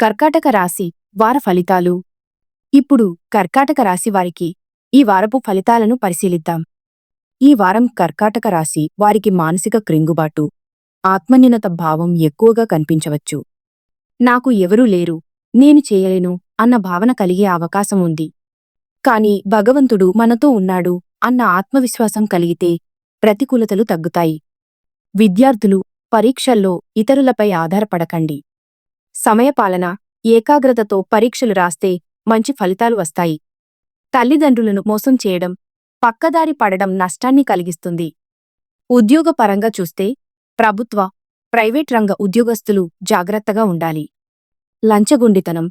కర్కాటక రాశి వార ఫలితాలు. ఇప్పుడు కర్కాటక రాశి వారికి ఈ వారపు ఫలితాలను పరిశీలిద్దాం. ఈ వారం కర్కాటక రాశి వారికి మానసిక క్రింగుబాటు ఆత్మన్యూనత భావం ఎక్కువగా కనిపించవచ్చు. నాకు ఎవరూ లేరు నేను చేయలేను అన్న భావన కలిగే అవకాశం ఉంది. కాని భగవంతుడు మనతో ఉన్నాడు అన్న ఆత్మవిశ్వాసం కలిగితే ప్రతికూలతలు తగ్గుతాయి. విద్యార్థులు పరీక్షల్లో ఇతరులపై ఆధారపడకండి. సమయపాలన ఏకాగ్రతతో పరీక్షలు రాస్తే మంచి ఫలితాలు వస్తాయి. తల్లిదండ్రులను మోసం చేయడం పక్కదారి పడడం నష్టాన్ని కలిగిస్తుంది. ఉద్యోగపరంగా చూస్తే ప్రభుత్వ ప్రైవేట్ రంగ ఉద్యోగస్తులు జాగ్రత్తగా ఉండాలి. లంచగుండితనం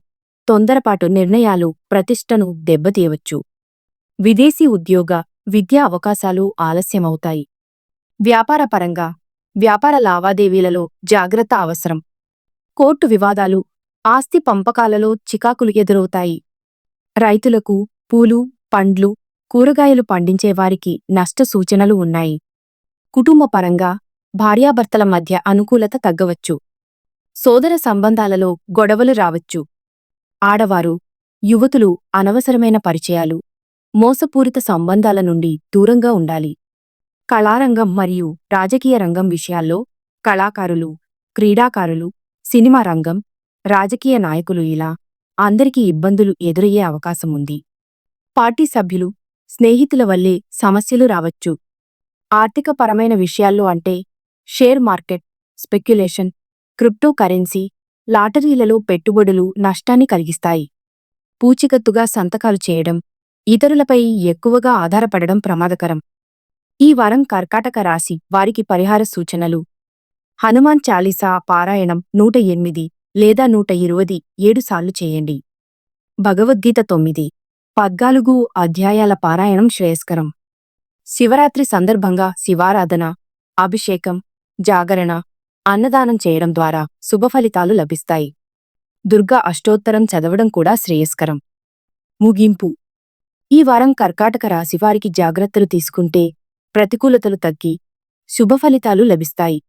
తొందరపాటు నిర్ణయాలు ప్రతిష్టను దెబ్బతీయవచ్చు. విదేశీ ఉద్యోగ విద్యా అవకాశాలు ఆలస్యమవుతాయి. వ్యాపారపరంగా వ్యాపార లావాదేవీలలో జాగ్రత్త అవసరం. కోర్టు వివాదాలు ఆస్తి పంపకాలలో చికాకులు ఎదురవుతాయి. రైతులకు పూలు పండ్లు కూరగాయలు పండించేవారికి నష్ట సూచనలు ఉన్నాయి. కుటుంబపరంగా భార్యాభర్తల మధ్య అనుకూలత తగ్గవచ్చు. సోదర సంబంధాలలో గొడవలు రావచ్చు. ఆడవారు యువతులు అనవసరమైన పరిచయాలు మోసపూరిత సంబంధాల నుండి దూరంగా ఉండాలి. కళారంగం మరియు రాజకీయ రంగం విషయాల్లో కళాకారులు క్రీడాకారులు సినిమా రంగం రాజకీయ నాయకులు ఇలా అందరికీ ఇబ్బందులు ఎదురయ్యే అవకాశం ఉంది. పార్టీ సభ్యులు స్నేహితుల వల్లే సమస్యలు రావచ్చు. ఆర్థికపరమైన విషయాల్లో అంటే share market speculation crypto currency లాటరీలలో పెట్టుబడులు నష్టాన్ని కలిగిస్తాయి. పూచికత్తుగా సంతకాలు చేయడం ఇతరులపై ఎక్కువగా ఆధారపడడం ప్రమాదకరం. ఈ వారం కర్కాటక రాశి వారికి పరిహార సూచనలు హనుమాన్ చాలీసా పారాయణం నూట ఎనిమిది లేదా నూట ఇరువది ఏడుసార్లు చేయండి. భగవద్గీత తొమ్మిది పద్నాలుగు అధ్యాయాల పారాయణం శ్రేయస్కరం. శివరాత్రి సందర్భంగా శివారాధన అభిషేకం జాగరణ అన్నదానం చేయడం ద్వారా శుభఫలితాలు లభిస్తాయి. దుర్గా అష్టోత్తరం చదవడం కూడా శ్రేయస్కరం. ముగింపు ఈ వారం కర్కాటక రాశివారికి జాగ్రత్తలు తీసుకుంటే ప్రతికూలతలు తగ్గి శుభఫలితాలు లభిస్తాయి.